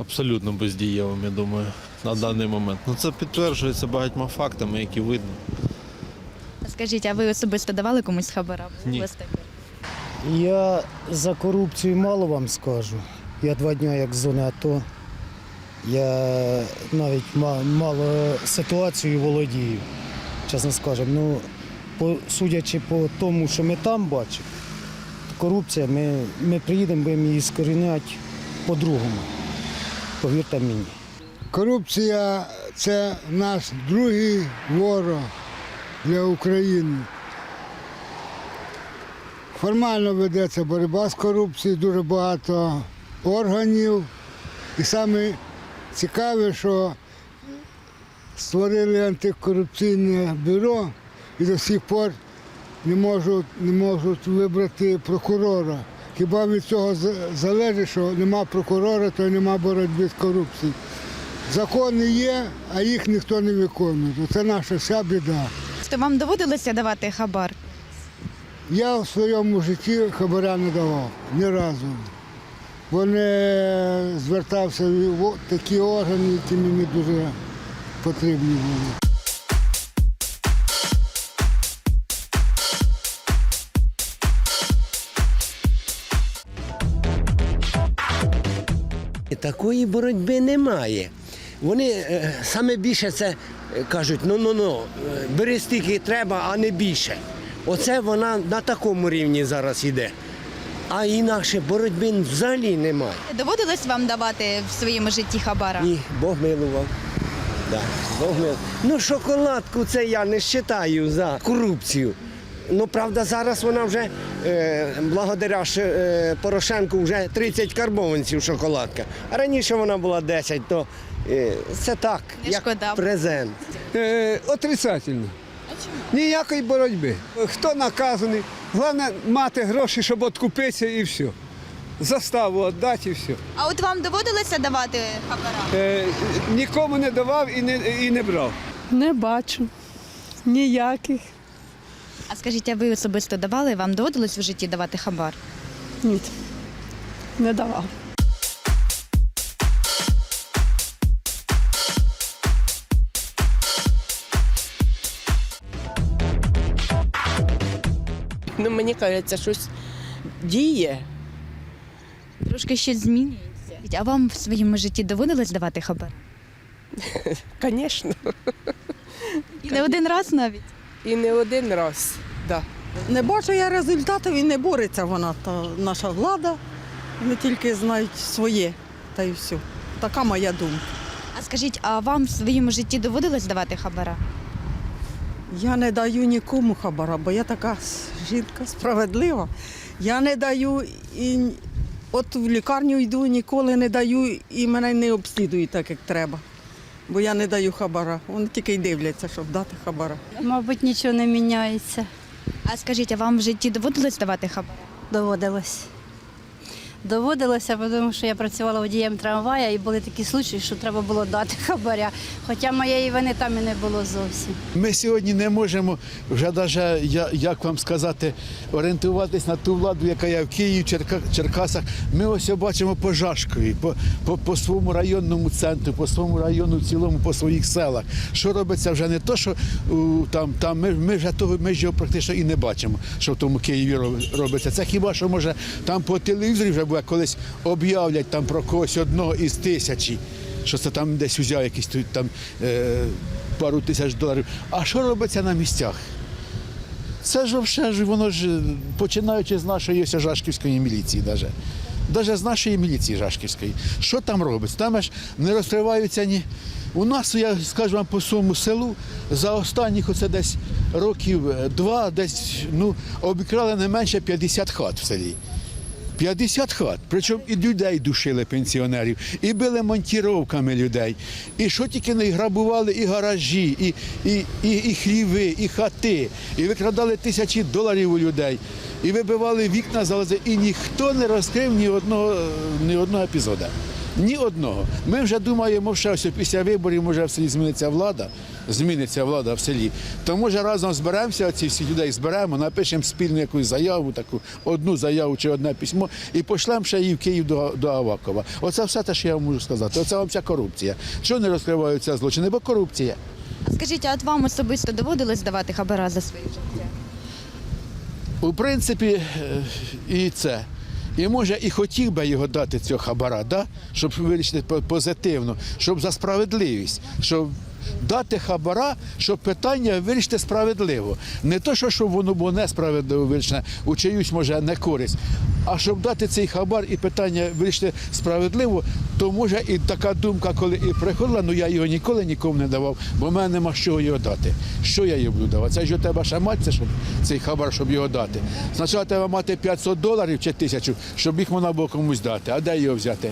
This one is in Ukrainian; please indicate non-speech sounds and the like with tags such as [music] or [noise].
абсолютно бездієвим, я думаю, на даний момент. Ну це підтверджується багатьма фактами, які видно. А Скажіть, а ви особисто давали комусь хабара? Ні. Я за корупцію мало вам скажу. Я два дні як з зони АТО. Я навіть мало ситуацію володію, чесно скажемо. Ну, по, судячи по тому, що ми там бачимо, корупція, ми, ми приїдемо, будемо її скоріняти по-другому. Повірте мені. Корупція це наш другий ворог для України. Формально ведеться боротьба з корупцією, дуже багато органів. І саме цікаве, що створили антикорупційне бюро і до сих пор не можуть, не можуть вибрати прокурора. Хіба від цього залежить, що нема прокурора, то нема боротьби з корупцією. Закони є, а їх ніхто не виконує. Це наша вся біда. То вам доводилося давати хабар? Я в своєму житті хабаря не давав ні разу. Бо не звертався в такі органи, які мені дуже потрібні були. Такої боротьби немає. Вони е, саме більше це е, кажуть, ну ну ну, е, бери стільки треба, а не більше. Оце вона на такому рівні зараз йде. А інакше боротьби взагалі немає. Доводилось вам давати в своєму житті хабара? Ні, Бог милував. Да, Бог милував. Ну, шоколадку це я не вважаю за корупцію. Ну, правда, зараз вона вже, е, благодаря е, Порошенку, вже 30 карбованців шоколадка. А раніше вона була 10, то е, це так, Не як шкода. презент. Е, отрицательно. Ніякої боротьби. Хто наказаний? Головне мати гроші, щоб откупитися і все. Заставу віддати і все. А от вам доводилося давати хабара? Е, нікому не давав і не, і не брав. Не бачу ніяких. А скажіть, а ви особисто давали? Вам доводилось в житті давати хабар? Ні, не давав. Ну, мені кажеться, щось діє. Трошки щось змінюється. А вам в своєму житті доводилось давати хабар? Звісно. І не один раз навіть. І не один раз. Да. Не бачу я результатів і не бореться вона. Та наша влада. Вони тільки знають своє та й все. Така моя думка. А скажіть, а вам в своєму житті доводилось давати хабара? Я не даю нікому хабара, бо я така жінка справедлива. Я не даю і от в лікарню йду, ніколи не даю і мене не обслідують так, як треба. Бо я не даю хабара. Вони тільки й дивляться, щоб дати хабара. Мабуть, нічого не міняється. А скажіть, а вам в житті доводилось давати хабара? Доводилось. Доводилося, тому що я працювала водієм трамвая і були такі случаї, що треба було дати [laughs] хабаря. Хоча моєї вини там і не було зовсім. Ми сьогодні не можемо вже я- як вам сказати, орієнтуватись на ту владу, яка є в Києві, Черка- Черкасах. Ми ось бачимо по Жашкові, по, по, по своєму районному центру, по своєму району в цілому, по своїх селах. Що робиться вже не то, що там, там ми, ми вже того ми ж практично і не бачимо, що в тому Києві робиться. Це хіба що може там по телевізорі вже буде колись об'являть там про когось одного із тисячі. Що це там десь взяв якісь там е, пару тисяч доларів. А що робиться на місцях? Це ж ж воно ж е, починаючи з нашої Жашківської міліції, навіть. Навіть з нашої міліції Жашківської. Що там робиться? Там ж не розкриваються ні. У нас, я скажу вам по своєму селу, за останніх оце десь років е, два, десь ну, обікрали не менше 50 хат в селі. 50 хат. Причому і людей душили пенсіонерів, і били монтіровками людей. І що тільки не грабували і гаражі, і, і, і, і хліви, і хати, і викрадали тисячі доларів у людей, і вибивали вікна залази, і ніхто не розкрив ні одного, ні одного епізоду. Ні одного. Ми вже думаємо, що після виборів може в селі зміниться влада, зміниться влада в селі. То може разом зберемося, ці всі людей зберемо, напишемо спільну якусь заяву, таку одну заяву чи одне письмо, і пошлемо ще її в Київ до, до Авакова. Оце все те, що я вам можу сказати. Оце вам вся корупція. Чого не розкриваються злочини? Бо корупція. А скажіть, а от вам особисто доводилось давати хабара за своє життя? У принципі, е, і це. І може і хотів би його дати цього хабара, да? щоб вирішити позитивно, щоб за справедливість, щоб дати хабара, щоб питання вирішити справедливо. Не то, що щоб воно було несправедливо вирішене, у чиюсь може не користь, а щоб дати цей хабар і питання вирішити справедливо, то може і така думка, коли і приходила, ну я його ніколи нікому не давав, бо в мене нема чого його дати. Що я його буду давати? Це ж у тебе ще мати, щоб цей хабар, щоб його дати. Спочатку треба мати 500 доларів чи тисячу, щоб їх можна було комусь дати. А де його взяти?